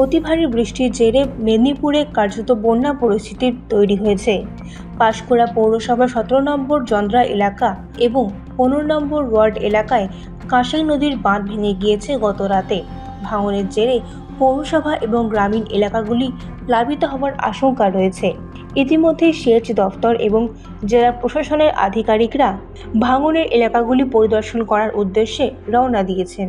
অতি ভারী বৃষ্টির জেরে মেদিনীপুরে কার্যত বন্যা পরিস্থিতি তৈরি হয়েছে। পাঁশকুড়া পৌরসভার সতেরো নম্বর জন্দ্রা এলাকা এবং পনেরো নম্বর ওয়ার্ড এলাকায় কাঁসাই নদীর বাঁধ ভেঙে গিয়েছে গত রাতে। ভাঙনের জেরে পৌরসভা এবং গ্রামীণ এলাকাগুলি প্লাবিত হওয়ার আশঙ্কা রয়েছে। ইতিমধ্যে সেচ দফতর এবং জেলা প্রশাসনের আধিকারিকরা ভাঙনের এলাকাগুলি পরিদর্শন করার উদ্দেশ্যে রওনা দিয়েছেন।